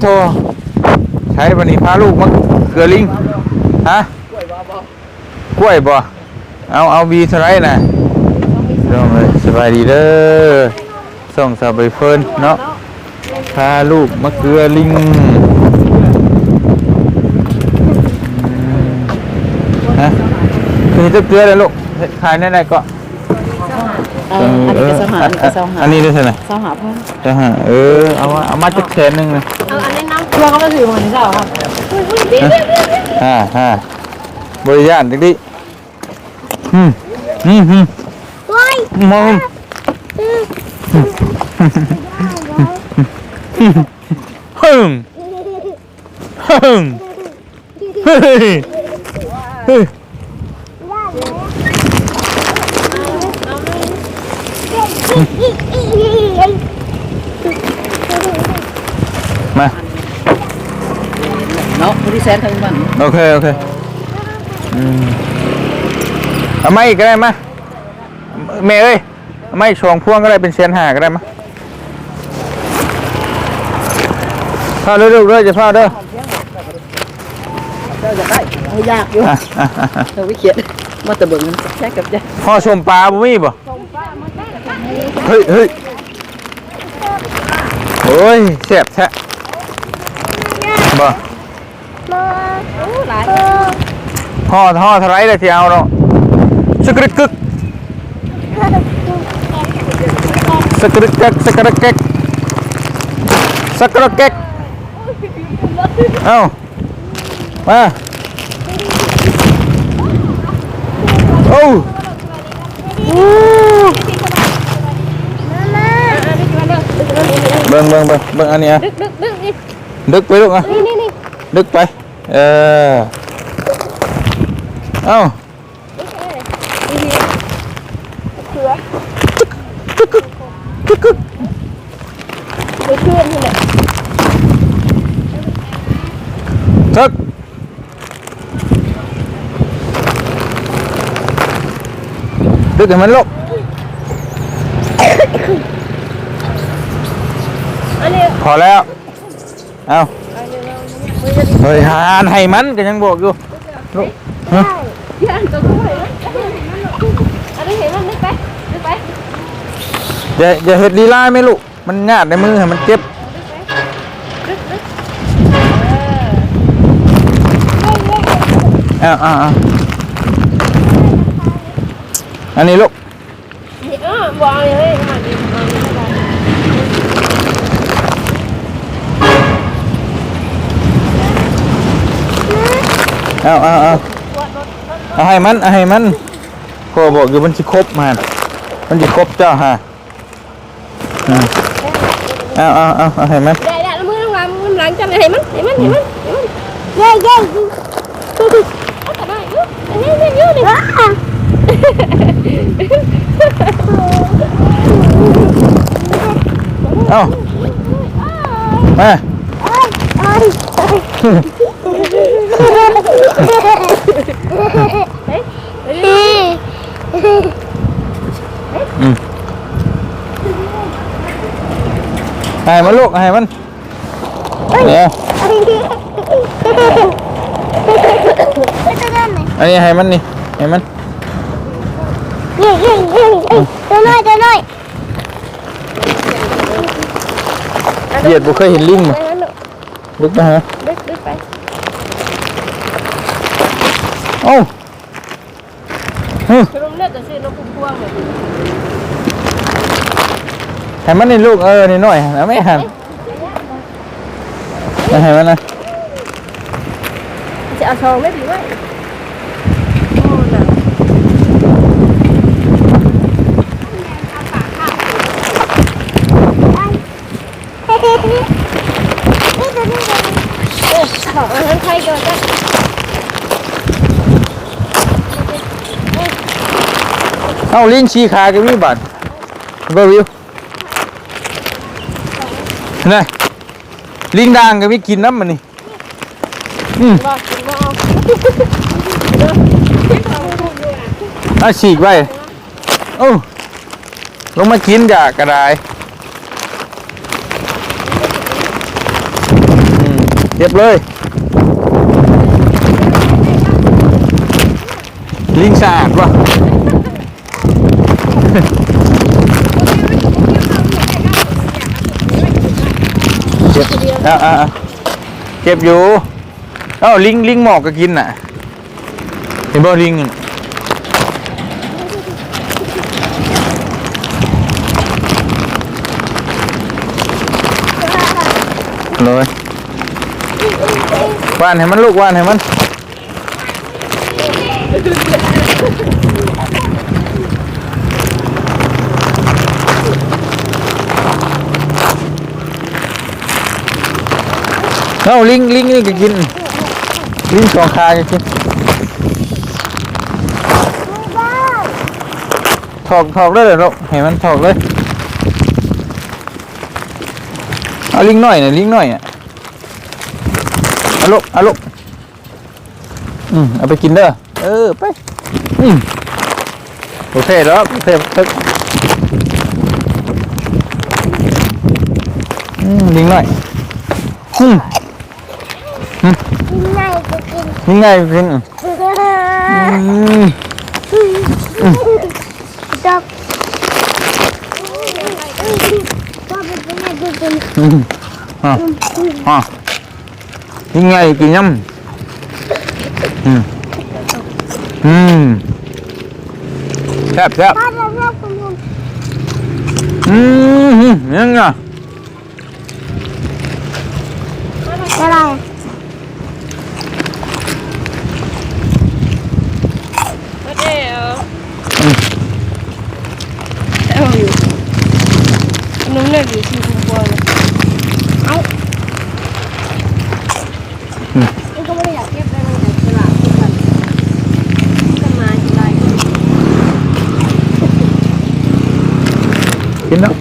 โทใช้บันนี้พาลูกมาเกลือลิงฮะกล้วยบ่เอาเอาบีสไลด์น่ะลองเลยสบายดีเด้อส่งสาวใบเฟิร์นเนาะพาลูกมาเกลือลิงฮะคือจะเกลือเลยลูกขายแน่ๆก็ เอออันนี้ก็สหารก็สหารอันนี้ได้เท่าไหร่สหารเพิ่นจะหาเออเอามาเอามาจักแสนหนึ่งเลยเอาอันนี้น้ำเครื่องก็มาถือมานี่เจ้าครับฮ่าฮ่าบริยานจักดิอืมอืมอืมว้ายมองฮึ่งฮึ่งเฮ้ยเฮ้ย มาเนาะผู้ที่แสนทั้งบ้านโอเค โอเคอืมเอาไม่อีกก็ได้มาเมย์เอ้ยเอาไม่ชวงพ่วงก็ได้เป็นเชียนหาก็ได้มาพาเร็วๆด้วยจะพาเด้อเจ้าจะได้เอายากอยู่อะอะอะอะเจ้าวิเขียนมาตะเบิงแค่กับใจพ่อชมปลาบ่มีบ่ เฮ้ยเฮ้ยโอ้ยเสียบแท้บ่มาหลายห่อห่อเท่าไรเลยที่เอาเนาะสกรึกกึกสกรึกกักสกรึกกักสกรึกกักเอ้ามาโอ้เบิ่งเบิ่งเบิ่งเบิ่งอันนี้อะดึกดึกดึกนี่ดึกไปลูกอะนี่นี่นี่ดึกไป เออ เอ้าไปเพื่อนนี่แหละทึกดึกให้มันลูกอันนี้ พอแล้ว เอ้าเฮ้ยหานให้มันก็ยังบอกอยู่ลูกฮะย่านตัวกูเห็นอันนี้เห็นมันนึกไปนึกไปอย่าอย่าเฮ็ดลีลาไหมลูก มันญาดในมือให้มันเจ็บเอ้าเอ้าเอ้าอันนี้ลูกนี่เออวางเลยมาดิมาดิ เอาเอาเอาเอาให้มันเอาให้มันพ่อบอกอยู่มันสิครบมันมันสิครบเจ้าฮะอืมเอาเอาเอาเอาให้มันได้ได้มือหลังมือหลังจังเลยเห็นมันเห็นมันเห็นมันเห็นมันเย้เย้เอาแต่ได้ยูนี่นี่ยูนี่เอามา ให้มันลูกให้มันเนี่ยอันนี้ให้มันนี่ให้มันตัวน้อยตัวน้อยเหยียดบ่เคยเห็นลิงมั้ยลุกไปฮะดึกดึกไป โอ้ฮึคือลุงเลือดแต่ซื้อนกพุ่งพวงเลยให้มันนี่ลูกเออนี่หน่อยนะไม่หันไม่ให้มันนะจะเอาทองไม่ดีไว้ของอันนั้นใครเกิดกัน เอาลิงชี้ขาก็มีบัตรเบอร์วิวนี่ลิงด่างก็มีกินน้ำมันนี่อืมอาเอาเอาฉีกไว้โอ้ลงมากินจากกระไดเก็บเลย ลิงสะอาดวะ เก็บอ่าอ่าเก็บอยู่เอ้าลิงลิงหมอกก็กินน่ะเห็นบ่ลิงเลยว่านให้มันลูกว่านให้มัน เอ้าลิงลิงนี่ก็กิน ลิงสองขาก็กินถอกถอกเลยเรอลูกให้มันถอกเลยเอาลิงหน่อยนะลิงหน่อยอะเอาลูกเอาลูกอืมเอาไปกินเด้อเออไปอืมโอเคแล้วโอเคตึกอืมลิงหน่อยอืม ง่ายจะกินยังไงกินอืมดอกก็เป็นยังไงดูเป็น อืมอะอะยังไงกินยำอืมอืมแซ่บแซ่บ ป้าจะเล่าคุณลุง อืมยังไง อะไร ไม่ได้เอาเอาอยู่น้ำหนักอยู่ที่คุณพ่อเลย นี่ก็ไม่ได้อยากเก็บได้เลยตลาดทุกวัน จะมาทีไร กินแล้ว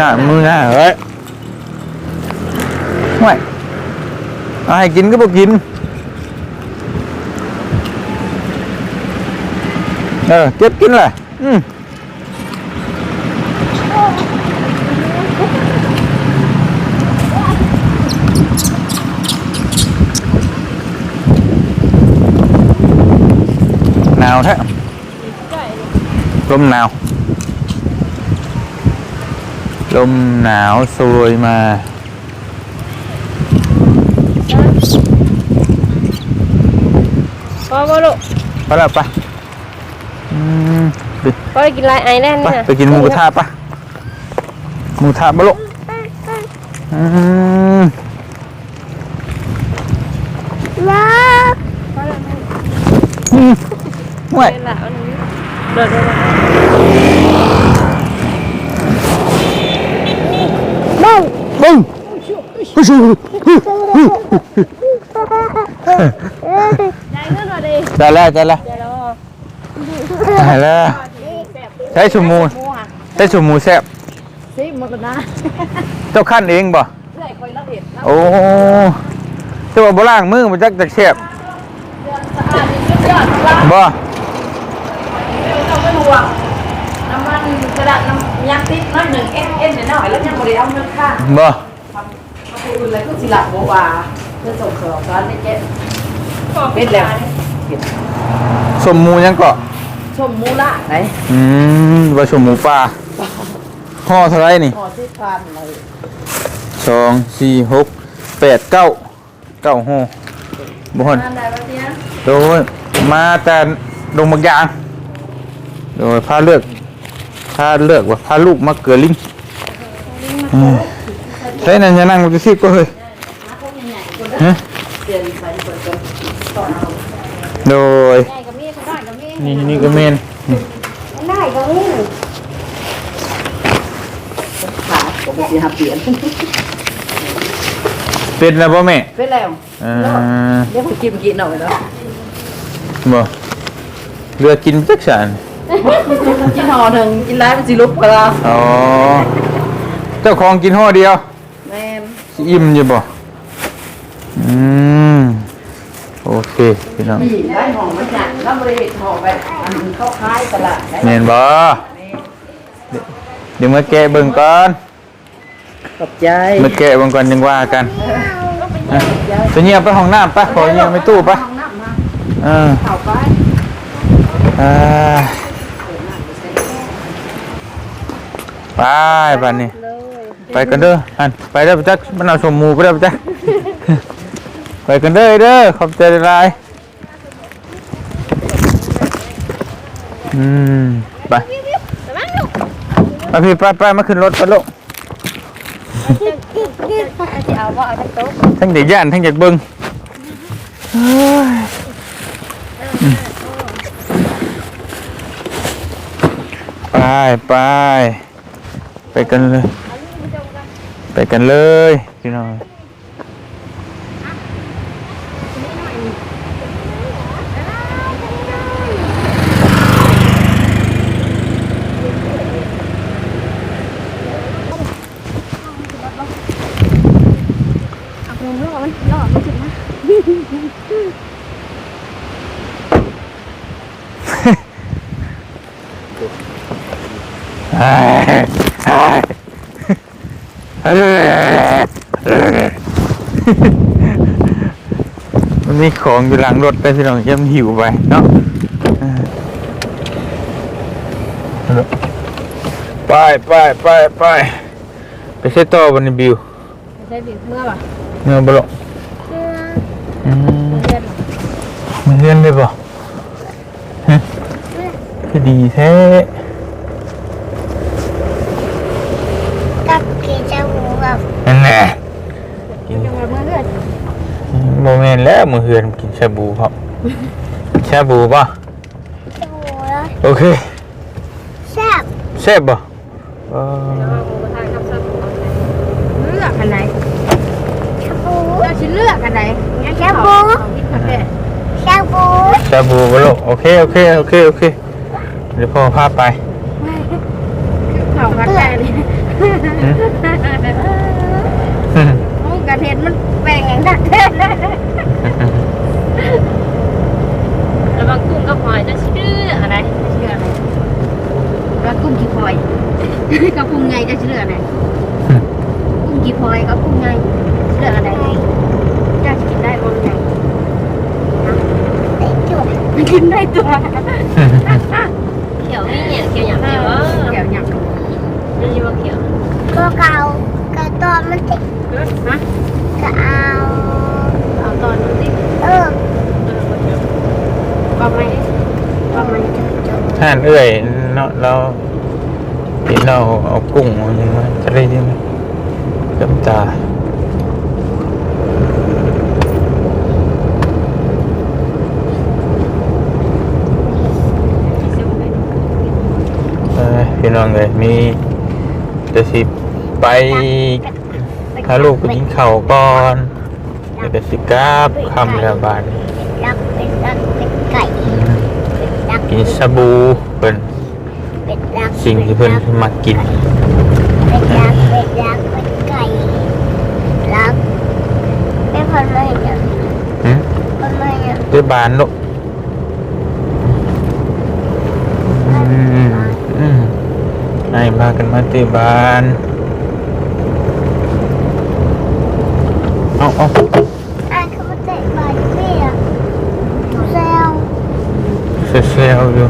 ง่ายมือง่ายเฮ้ยไม่เอาให้กินก็บอกกิน เออเก็บกินเลยอืมาวแท้ลมหนาว ลมหนาวโซยมาพอบ่ลูกไปแล้วไปอืมไปพอได้กินลายไอแน่นไปนี่นะไปกินหมูกระทะปะหมูกระทะบะลุอืมว้าอืม ห่วยเป็นละอันนี้เดินเดินบ้งบึ้งฮู้ชูได้เงินมาดิได้แล้วได้แล้วเดี๋ยวรอได้แล้วใช้ชูมูใช้ชูมูแซ่บซิมันก็นะเจ้าขั้นเองบ่เรื่อยคอยรับเห็ดแล้วโอ้เจ้าว่าบ่ล้างมือมันจักจักแซ่บสะอาดสุดยอดว่าบ่ต้องไม่ห่ วงน้ำมันกระดาษน้ำยางติดน้อยหนึ่งเอ็นเอ็นหน่อยแล้วยังบริเอาเงินค่าบ่มาคุยอะไรก็สิหลับบัวาเพื่อส่งสอบร้านในเจ๊เม็ดแล้วสมหมูยังเกาะชมมูละไหนอืมว่าสมหมูปลาห่อเท่าไหรนี่หอที่ฟันเลยสองสี่หกแปดเก้าเก้าห่อบ่ฮอนนั่นได้ปะเนี้ยโดยมาแต่ดงบางยาง โดยพาเลือกพาเลือกว่าพาลูกมาเกลือลิงอืมใช่นั่นจะนั่งจะซิบก็เฮ้ยฮะเดือนใส่เปิดกันต่อเอาโดยใหญ่กับมีขนาดกับมีนี่นี่ก็เมนได้กับมีขาผมไปสิหาเปลี่ยนเป็นแล้วบ่แม่ไปแล้วอ่าเดี๋ยวผมกินกินหน่อยเนาะบ่เรือกินจักสาน กินห่อหนึ่งกินร้ายมันสิลุกกว่าเราอ๋อเจ้าของกินห่อเดียว แม่นสิอิ่มอยู่บ่อืมโอเคพี่น้องปีได้ห่อมันจัดแล้วบริเวณห่อไปอันเข้าคล้ายตลาดได้เมนบ่เดี๋ยวมาแกะเบิ่งก่อน ขอบใจมาแกะเบิ่งก่อนยังว่ากันอะไปเงียบไปห้องน้ำปะขอเงียบไปตู้ปะห้องน้ำมาเออเข้าไป อ่า ไปบ้านนี้ ไปกันเด้ออันไปเด้อจักมันเอาสมหมูไปเด้อจักไปกันเด้อเด้อขอบใจหลายอืมไปแต่ว่าลูกมาพี่ไปไปมาขึ้นรถไปลูกจะเอาว่าเอาทั้งทั้งเด็กย่านทั้งเด็กเบิ้งไปไป ไปกันเลย ไปกันเลยพี่น้องเอาลงล่องมันล่องมันจุดนะฮ้ยเฮ้ยเฮ้ยมันมีข องอยู่หลังรถไปพี่น้องเยี่ยมนหิวไปเนาะไปไปไปไปไปเซตต่อบนบิวใช่บิเมื่อป่ะเนื้อบลงอืมเพื่อนมันเลื่อนเลยบ่ฮะคือดีแท้ กับกินจมูกกับ นั่นแหละ กินจังหวะเมื่อเพื่อน โมเมน แล้วมือเฮือนกินชาบูครับชาบูป่ะจมูกแล้วโอเคแซ่บแซ่บป่ะเออเลือกอันไหนชาบูเราชิ้นเลือกอันไหนงั้นแค่ขอของพิษคาเฟ่ชาบูชาบูบ่ลูกโอเคโอเคโอเคโอเคเดี๋ยวพ่อพาไปเขาคัดแก่เลยมุกกระเทียมมันแบ่งอย่างนั้นแล้วบางกุ้งก็พลอยจะชื่ออะไรชื่ออะไรแล้วกุ้งกี่พลอย กับกุ้งไงจะชื่ออะไรกุ้งกี่พลอยกับกุ้งไงชื่ออะไรจะกินได้บ้างไงไอ้จุกมันกินได้ตัวเขียวนี่เนี่ยเขียวอย่างเขียวเขียวอย่างนี่ว่าเขียวก็เกาก็ตอนมันติดฮะก็เอาเอาตอนนี้เออก็ไม่ก็ไม่ท่านเอ้ยเนาะเรา เห็นเราเอากุ้งเอายังไงจะได้ยังไงจำตาเออพี่น้องเลยมีจะสิไปพาลูกไปกินข้าวก่อนแล้วก็สิกราบคำแล้วบานนี้รักเป็นรักเป็นไก่เป็นรักกินชาบูเพิ่นเป็นรัก สิ่งที่เพิ่นมากิน เป็นรักเป็นรักเป็นไก่รักไม่พอเลยเนี่ยหืมพอเลยเนี่ยด้วยบานลูกอืมอืมให้พากันมาตีบานเอาเอาอ่านเขามาเตะบอลพี่อะเซลเซลอยู่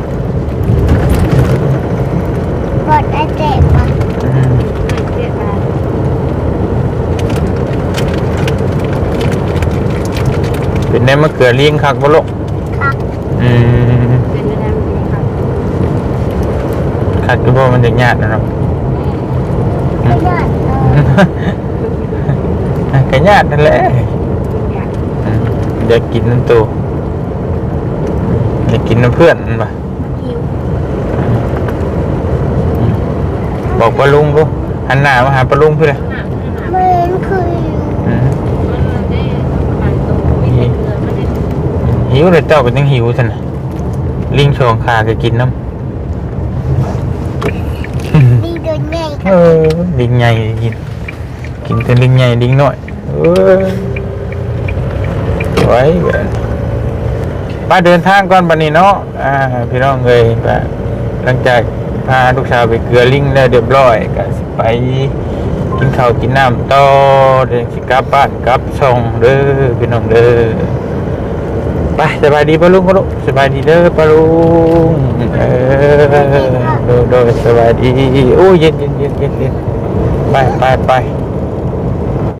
บอลไอเตะมา อืม เป็นได้มะเขือเลี้ยงคักบ่ลูกครับอืมคักอยู่บ่มันจะยากนะครับไม่ยอดเลยก็ญาตินั่นแหละอืมอยากกินน้ำตัวอยากกินน้ำเพื่อนมันปะหิวบอกปลาลุงปุ๊หันหน้ามาหาปลาลุงเพื่อน เหมือนคือ อืม หิวเลยเจ้าก็ยังหิวสินะลิงชองคาก็กินน้ำดีโดนแม่เออลิงใหญ่กิน กินแต่ลิงใหญ่ลิงน้อยเออไว้แบบป้าเดินทางก่อนบันนี้เนาะอ่าพี่น้องเลยแบบหลังจากพาลูกสาวไปเกลือลิงแล้วเรียบร้อยก็สิไปกินข้าวกินน้ำต่อเดี๋ยวสิกลับบ้านกลับช่องเด้อพี่น้องเด้อ ไปสบายดีปะลุงปะลุงสบายดีเด้อปะลุงเออโดยสบายดีโอ้ยเย็นเย็นเย็นเย็นเย็นไปไปไป